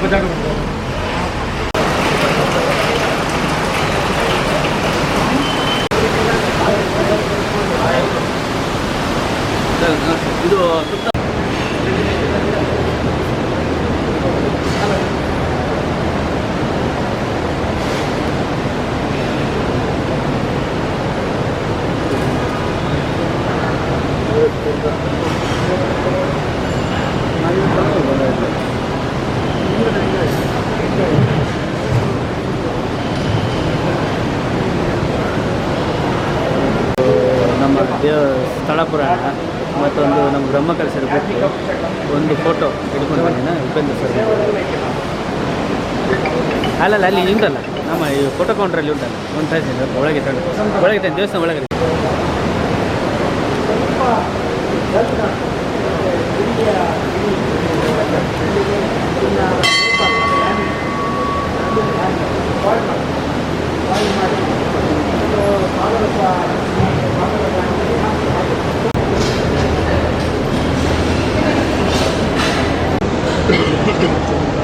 그대로 ಸ್ಥಳ ಪುರಾಣ ಮತ್ತೊಂದು ನಮ್ಮ ಬ್ರಹ್ಮಕಲಸರ ಬುಕ್ಕು ಒಂದು ಫೋಟೋ ಹಿಡ್ಕೊಂಡು ಬಂದಿನ, ಉಪೇಂದ್ರ ಸರ್ ಅಲ್ಲಲ್ಲ, ಅಲ್ಲಿ ಉಂಟಲ್ಲ. ನಮ್ಮ ಈ ಫೋಟೋ ಕೌಂಟ್ರಲ್ಲಿ ಉಂಟಲ್ಲ. ಒಂದು ತಾಸಿಂದ ಒಳಗೆ ಒಳಗೆ ದೇವಸ್ಥಾನ ಒಳಗೆ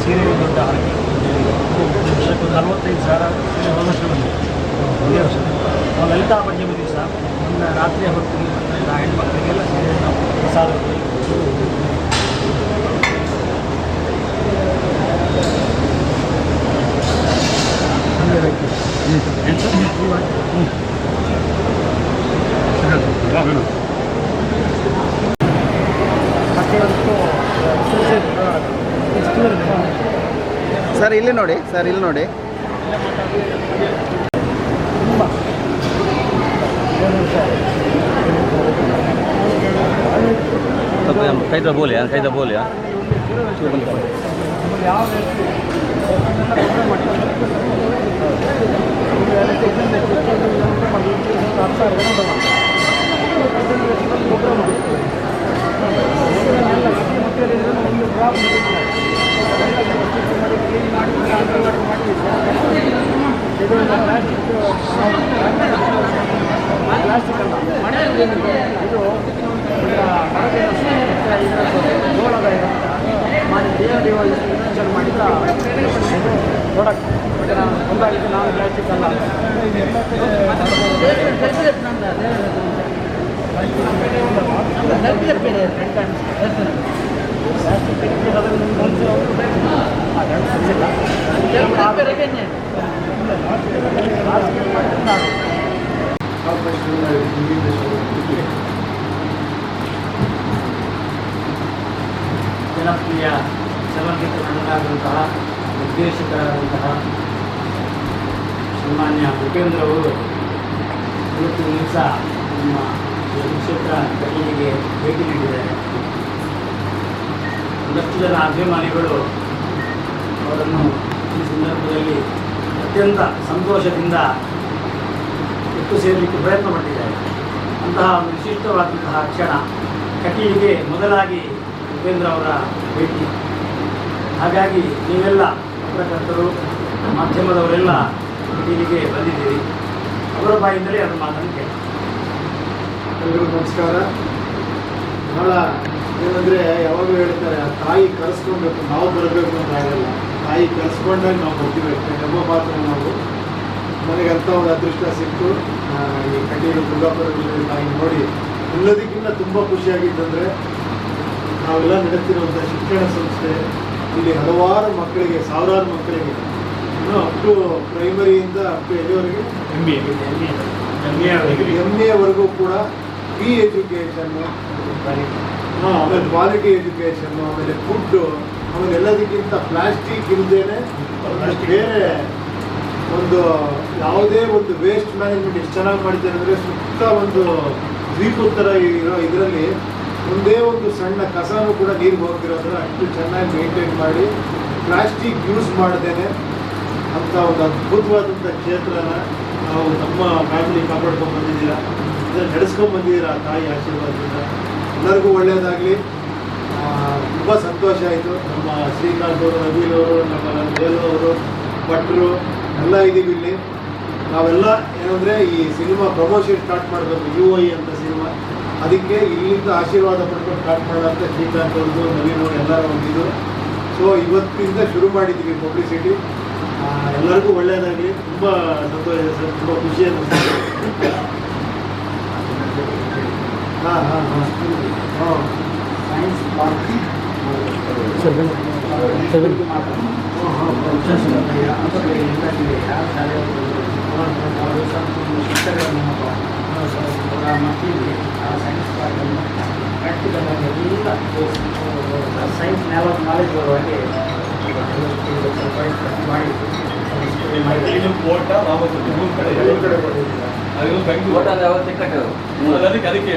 ಸೀರೆ ಒಂದು ದೊಡ್ಡ ಹಾಕಿ ವರ್ಷಕ್ಕೆ ನಲವತ್ತೈದು ಸಾವಿರ ಸೀರೆ ಹೋದ ವರ್ಷ ಬಂದಿದೆ ಇದೇ ವರ್ಷ ನಾವು ಲಲಿತಾ ಪಂಚಮಿ ದಿವಸ ಒಂದು ರಾತ್ರಿಯ ಹೊತ್ತಿಗೆ ಆ ಹೆಣ್ಮಕ್ಳಿಗೆಲ್ಲ ಸೀರೆ ನಾವು ಪ್ರಸಾದ ಸರ್ ಇಲ್ಲಿ ನೋಡಿ ಸರ್ ಇಲ್ಲಿ ನೋಡಿ. ಕೈದ ಬೋಲಿಯಾ ಕೈದ ಬೋಲಿಯಾ? ಪ್ರಾಡಕ್ಟ್ ಬಟ್ ನಾನು ಒಂದಾಗಿದ್ದು ನಾನು ಪ್ಲಾಸ್ಟಿಕ್ ಅಲ್ಲ ಪ್ಲಾಸ್ಟಿಕ್ ಅದನ್ನು ಒಂದು ಅದನ್ನು ಸರಿಯಿಲ್ಲ ಜನಪ್ರಿಯ ಚಲನಚಿತ್ರ ನಟರಾದಂತಹ ನಿರ್ದೇಶಕರಾದಂತಹ ಸನ್ಮಾನ್ಯ ಉಪೇಂದ್ರ ಅವರು ಇವತ್ತು ದಿವಸ ನಮ್ಮ ಕ್ಷೇತ್ರ ಕಚೇರಿಗೆ ಭೇಟಿ ನೀಡಿದ್ದಾರೆ. ಒಂದಷ್ಟು ಜನ ಅಭಿಮಾನಿಗಳು ಅವರನ್ನು ಈ ಸಂದರ್ಭದಲ್ಲಿ ಅತ್ಯಂತ ಸಂತೋಷದಿಂದ ಒಟ್ಟು ಸೇರಲಿಕ್ಕೆ ಪ್ರಯತ್ನ ಪಟ್ಟಿದ್ದಾರೆ. ಅಂತಹ ಒಂದು ವಿಶಿಷ್ಟವಾದಂತಹ ಕ್ಷಣ ಕಟೀಲಿಗೆ ಮೊದಲಾಗಿ ಉಪೇಂದ್ರ ಅವರ ಭೇಟಿ. ಹಾಗಾಗಿ ನೀವೆಲ್ಲ ಪತ್ರಕರ್ತರು, ಮಾಧ್ಯಮದವರೆಲ್ಲ ಕಟೀಲಿಗೆ ಬಂದಿದ್ದೀರಿ. ಅವರ ಬಾಯಿಂದಲೇ ಅದರ ಮಾತನ್ನು ಕೇಳಿ ನಮಸ್ಕಾರ. ಬಹಳ ಏನಂದರೆ ಯಾವಾಗಲೂ ಹೇಳ್ತಾರೆ, ತಾಯಿ ಕರೆಸ್ಕೊಬೇಕು ನಾವು ಬರಬೇಕು ಅಂತ ಆಗಲ್ಲ. ತಾಯಿ ಕಲಿಸ್ಕೊಂಡಾಗ ನಾವು ಬರ್ತೀವಿ. ನಮ್ಮ ಪಾತ್ರ ನಾವು. ನನಗೆ ಅಂಥ ಒಂದು ಅದೃಷ್ಟ ಸಿಕ್ತು. ಈ ಕಣ್ಣೀರು ದುರ್ಗಾಪುರದಲ್ಲಿ ತಾಯಿ ನೋಡಿ ಎಲ್ಲದಕ್ಕಿಂತ ತುಂಬ ಖುಷಿಯಾಗಿದ್ದಂದರೆ ನಾವೆಲ್ಲ ನಡೆಸ್ತಿರುವಂಥ ಶಿಕ್ಷಣ ಸಂಸ್ಥೆ ಇಲ್ಲಿ ಹಲವಾರು ಮಕ್ಕಳಿಗೆ ಸಾವಿರಾರು ಮಕ್ಕಳಿಗೆ ಇನ್ನೂ ಅಪ್ ಟು ಪ್ರೈಮರಿಯಿಂದ ಅಪ್ ಟು ಎಲ್ಲಿವರೆಗೆ? ಎಂ ಎ ಎಂ ಎಂ ಎವರೆಗೂ ಕೂಡ ಫ್ರೀ ಎಜುಕೇಷನ್ನು ಆಮೇಲೆ ಕ್ವಾಲಿಟಿ ಎಜುಕೇಷನ್ನು ಆಮೇಲೆ ಫುಡ್ಡು ಆಮೇಲೆ ಎಲ್ಲದಕ್ಕಿಂತ ಪ್ಲಾಸ್ಟಿಕ್ ಇಲ್ಲದೇನೆ ಬೇರೆ ಒಂದು ಯಾವುದೇ ಒಂದು ವೇಸ್ಟ್ ಮ್ಯಾನೇಜ್ಮೆಂಟ್ ಎಷ್ಟು ಚೆನ್ನಾಗಿ ಮಾಡಿದ್ದಾರೆ ಅಂದರೆ ಸುತ್ತ ಒಂದು ದ್ವೀಪದ ಥರ ಇರೋ ಇದರಲ್ಲಿ ಒಂದೇ ಒಂದು ಸಣ್ಣ ಕಸನೂ ಕೂಡ ನೀರು ಹೋಗ್ತಿರೋ ಅಷ್ಟು ಚೆನ್ನಾಗಿ ಮೇಂಟೈನ್ ಮಾಡಿ ಪ್ಲಾಸ್ಟಿಕ್ ಯೂಸ್ ಮಾಡ್ದೇನೆ ಅಂತ ಒಂದು ಅದ್ಭುತವಾದಂಥ ಕ್ಷೇತ್ರನ ನಾವು ನಮ್ಮ ಫ್ಯಾಮಿಲಿ ಕಾಪಾಡ್ಕೊಂಡು ಬಂದಿದ್ದೀರಾ ಇದನ್ನು ನಡೆಸ್ಕೊಂಡು ಬಂದಿದ್ದೀರಾ ತಾಯಿ ಆಶೀರ್ವಾದದಿಂದ. ಎಲ್ಲರಿಗೂ ಒಳ್ಳೆಯದಾಗಲಿ. ತುಂಬ ಸಂತೋಷ ಆಯಿತು. ನಮ್ಮ ಶ್ರೀಕಾಂತ್ ಅವರು ನವೀನ್ ಅವರು, ನಮ್ಮ ವೇಲು ಅವರು, ಭಟ್ರು, ಎಲ್ಲ ಇದ್ದೀವಿ ಇಲ್ಲಿ. ನಾವೆಲ್ಲ ಏನಂದರೆ ಈ ಸಿನಿಮಾ ಪ್ರಮೋಷನ್ ಸ್ಟಾರ್ಟ್ ಮಾಡಬೇಕು ಯು ಐ ಅಂತ ಸಿನಿಮಾ. ಅದಕ್ಕೆ ಇಲ್ಲಿಂದ ಆಶೀರ್ವಾದ ಪಡ್ಕೊಂಡು ಸ್ಟಾರ್ಟ್ ಮಾಡೋಂಥ ಶ್ರೀಕಾಂತ್ ಅವ್ರದ್ದು, ನವೀನ್ ಅವರು ಎಲ್ಲರೂ ಒಂದಿದ್ದು ಸೊ ಇವತ್ತಿಂದ ಶುರು ಮಾಡಿದ್ದೀವಿ ಪಬ್ಲಿಸಿಟಿ ಎಲ್ಲರಿಗೂ ಒಳ್ಳೆಯದಾಗಲಿ. ತುಂಬ ಸಂತೋಷ ಸರ್. ತುಂಬ ಖುಷಿ ಅನ್ನಿಸ್ತಿದೆ ಹಾಂ ಹಾಂ ಹಾಂ ಹಾಂ science park sir sir science knowledge ಬರುವಾಗೆ ಮಾಡಿ ಇದು ಕೋಟ ವಾಪಸ್ ಮೂರು ಕಡೆ ಎಲ್ಲ ಕಡೆ ಕೊಟ್ಟಿದ್ದೀರಾ ಅದು ಬೆಂಗಳೂರು ಅದಕ್ಕೆ ಅದಕ್ಕೆ.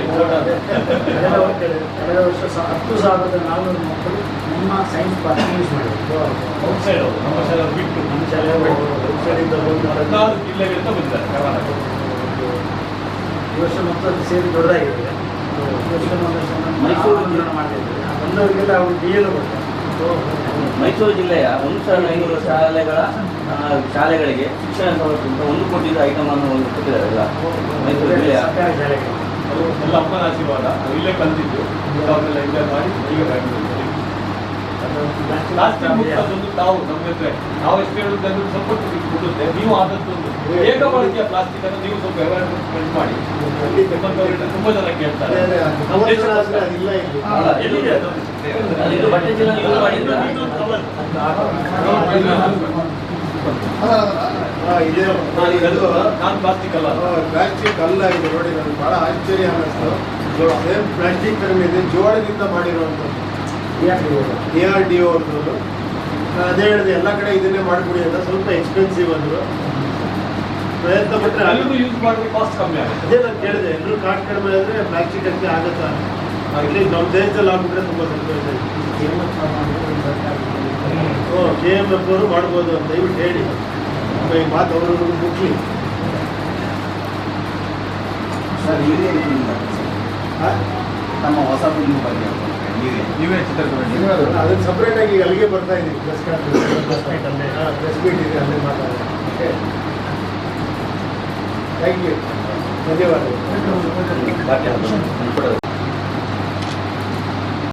ಕಳೆದ ವರ್ಷ ಹತ್ತು ಸಾವಿರದ ನಾನ್ನೂರು ಮಕ್ಕಳು ನಮ್ಮ ಸೈನ್ಸ್ ಪಾರ್ಕ್ ಯೂಸ್ ಮಾಡಿದ್ರು. ಔಟ್ಸೈಡ್ ಅವರು ನಮ್ಮ ಶಾಲೆ ಬಿಟ್ಟು. ನಮ್ಮ ಶಾಲೆ ಔಟ್ಸೈಡಿಂದ ಬಂದು ಹದಿನಾರು ಜಿಲ್ಲೆಗಳಿಂದ ಬಂದಿದ್ದಾರೆ ಕರ್ನಾಟಕ. ಈ ವರ್ಷ ಸೇರಿ ದೊಡ್ಡದಾಗಿದೆ. ಈ ವರ್ಷ ಮೈಸೂರು ಆಂದೋಲನ ಮಾಡ್ತಿದ್ದಾರೆ. ಬಂದವರಿಗೆಲ್ಲ ಅವರು ಡಿ ಎಲ್ ಕೊಡ್ತಾರೆ ಮೈಸೂರು ಜಿಲ್ಲೆಯ ಒಂದು ಸಾವಿರದ ಐನೂರು ಶಾಲೆಗಳ ಶಾಲೆಗಳಿಗೆ ಶಿಕ್ಷಣ ಸವಲತ್ತು ಒಂದು ಕೋಟಿ ಐಟಮ್ ಅನ್ನು ಒಂದು ಕೊಟ್ಟಿದ್ದಾರೆ ಎಲ್ಲ ಮೈಸೂರು ಜಿಲ್ಲೆಯ. ಎಲ್ಲ ಅಪ್ಪನ ಆಶೀರ್ವಾದ. ನಾವು ಇಲ್ಲೇ ಕಲ್ತಿದ್ದು. ಅವನ್ನೆಲ್ಲ ಎಂಜಾಯ್ ಮಾಡಿ ಈಗ ಪ್ಲಾಸ್ಟಿಕ್ ತಾವು ನಮ್ಮ ಹತ್ರ. ನಾವು ಎಷ್ಟು ಹೇಳಿದ್ರೆ ಅದು ಸಪೋರ್ಟ್ ಕೊಡುತ್ತೆ. ನೀವು ಆದಷ್ಟು ಒಂದು. ಏಕ ಬಳಕೆಯ ಪ್ಲಾಸ್ಟಿಕ್ ಅನ್ನು ನೀವು ಸ್ವಲ್ಪ ಅವೇರ್ನೆಸ್ ಮಾಡಿ. ತುಂಬಾ ಜನ ಕೇಳ್ತಾರೆ. ಬಟ್ಟೆ ಚೀಲ ಪ್ಲಾಸ್ಟಿಕ್ ಅಲ್ಲ ಪ್ಲಾಸ್ಟಿಕ್ ಅಲ್ಲ ಇದು ನೋಡಿ ನನಗೆ ಬಹಳ ಆಶ್ಚರ್ಯ ಅನ್ನಿಸ್ತು. ಅದೇ ಪ್ಲಾಸ್ಟಿಕ್ ಇದೆ ಜೋಳದಿಂದ ಮಾಡಿರುವಂಥದ್ದು ಡಿ ಆರ್ ಡಿ ಒ ಅಂತದ್ದು ಅದೇ ಹೇಳಿದೆ ಎಲ್ಲ ಕಡೆ ಇದನ್ನೇ ಮಾಡಿಕೊಡಿ ಅಂತ ಸ್ವಲ್ಪ ಎಕ್ಸ್ಪೆನ್ಸಿವ್ ಅಂದರು. ಪ್ರಯತ್ನ ಪಟ್ಟರೆ ಅಲ್ಲಿಗೂ ಯೂಸ್ ಮಾಡಿದ್ರೆ ಕಾಸ್ಟ್ ಕಮ್ಮಿ ಆಗುತ್ತೆ. ಅದೇ ನಾನು ಕೇಳಿದೆ ಎಲ್ಲರೂ ಕಾಸ್ಟ್ ಕಡಿಮೆ ಆದರೆ ಪ್ಲಾಸ್ಟಿಕ್ ಅಂತ ಆಗುತ್ತಾ? ಇಲ್ಲಿ ನಮ್ಮ ದೇಶದಲ್ಲಿ ಆಗ್ಬಿಟ್ರೆ ತುಂಬ ಸಂತೋಷ ಹ್ಞೂ ಕೆ ಎಂ ಎಫ್ ಅವರು ಮಾಡ್ಬೋದು ಅಂತ ದಯವಿಟ್ಟು ಹೇಳಿ. ನಮ್ಮ ಈ ಮಾತು ಅವರು ಮುಖ್ಯ ಸರ್ ನೀವೇ ನಮ್ಮ ಹೊಸ ಫಿಲ್ಮ್ ಬಗ್ಗೆ ನೀವೇ. ನೀವೇ ಚಿತ್ರದುರ್ಗ ಅದನ್ನು ಸಪ್ರೇಟಾಗಿ ಅಲ್ಲಿಗೆ ಬರ್ತಾ ಇದ್ದೀವಿ ಪ್ರೆಸ್ ಕಾನ್ಫರೆನ್ಸ್ ಪ್ರೆಸ್ ಮೀಟ್ ಇದೆ ಅಲ್ಲೇ ಮಾತಾಡೋದು ಓಕೆ ಥ್ಯಾಂಕ್ ಯು ಧನ್ಯವಾದಗಳು.